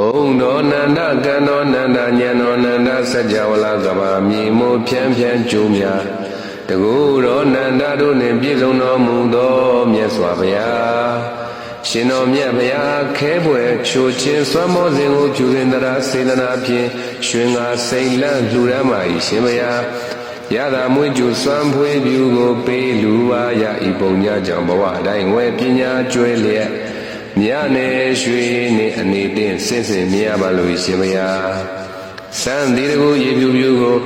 ဘုံတော်နန္ဒကံတော်နန္ဒညံတော်နန္ဒစัจ java လာကဘာမြေမို့ဖြန်းဖြန်းကျိုးများတကူတော်နန္ဒတို့နှင့်ပြည့်စုံတော်မူသောမြတ်စွာဘုရားရှင်တော်မြတ်ဘုရားခဲပွဲချိုခြင်းစွမ်းမောစဉ်ကိုပြုရင်တရာစေတနာဖြင့်ရွှင်ငါစိန်လန့်လှူရမ်းပါ၏ရှင်ဘုရားရတာမွေးကျူစွမ်းဖွေးပြူကိုပေးလူပါရဤပုံညာကြောင့်ဘဝအတိုင်းဝဲပညာကျွဲလျက် မြနဲ့ရွှေနဲ့အနေတင်စင်စင်မြင်ရပါလို့ရှင်မယားစံဒီတကူရေပြူပြူကို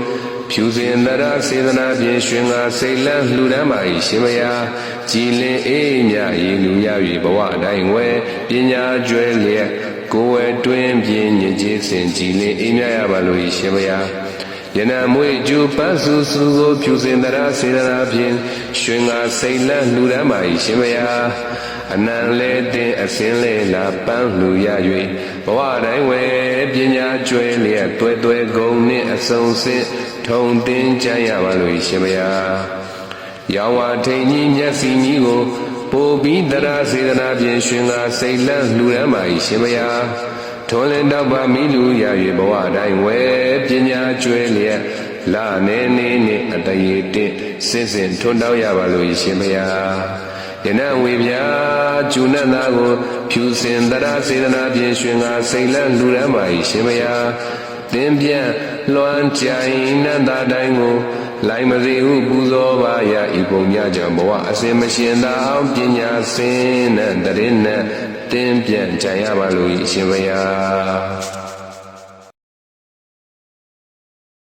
ဖြူစင်တရစေတနာဖြင့်ရွှင်ငါစိတ်လန်းလှူဒန်းပါ၏ရှင်မယားကြည်လင်အေးမြရေလူရ၍ဘဝအတိုင်းဝဲပညာကျွဲလျက်ကိုယ်ဝဲတွင်ပြင်းညစ်ကြေးစင်ကြည်လင်အေးမြရပါလို့ရှင်မယား ယနမွေကျူပန်းစုစုကိုဖြူစင်တရစေတနာဖြင့်ရွှင်ငါစိတ်လန်းလှူဒန်းပါ၏ရှင်မယားအနံလဲတင်အစင်းလဲလာပန်းလှူရ၍ဘဝတိုင်းဝဲပညာကျွဲလျက်တွဲတွဲကုံနှင့်အစုံစင့်ထုံတင်ကြရပါလို့ရှင်မယားရောင်ဝထိန်ကြီးမျက်စီကြီးကိုပို့ပြီးတရားစေတနာဖြင့်ရှင်သာစိတ်လန့်လှူရမ်းပါ၏ရှင်မယား ထွန်းလင်းတော့ပါမိလူရ၍ဘဝတိုင်းဝဲပညာကျွဲလျက်လာနေနေနှင့်အတရေတင့်စင်စင်ထွန်းတောင်းရပါလို့ရှင်မယားယနဝေပြာကျူနတ်သားကို ဖြူစင်တရစေတနာဖြင့်ရွှင်ငါစိတ်လန့်လူရမ်းပါ၏ရှင်မယားသင်ပြန့်လွှမ်းကြိုင်နတ်သားတိုင်းကို လိုင်မစေဟုပူဇော်ပါရဤပုံညကြောင့်ဘဝအစဉ်မရှင်သာအောင်ပညာစင်နဲ့တရင်နဲ့သင်ပြန့်ကြံရပါလို့၏ရှင်မယား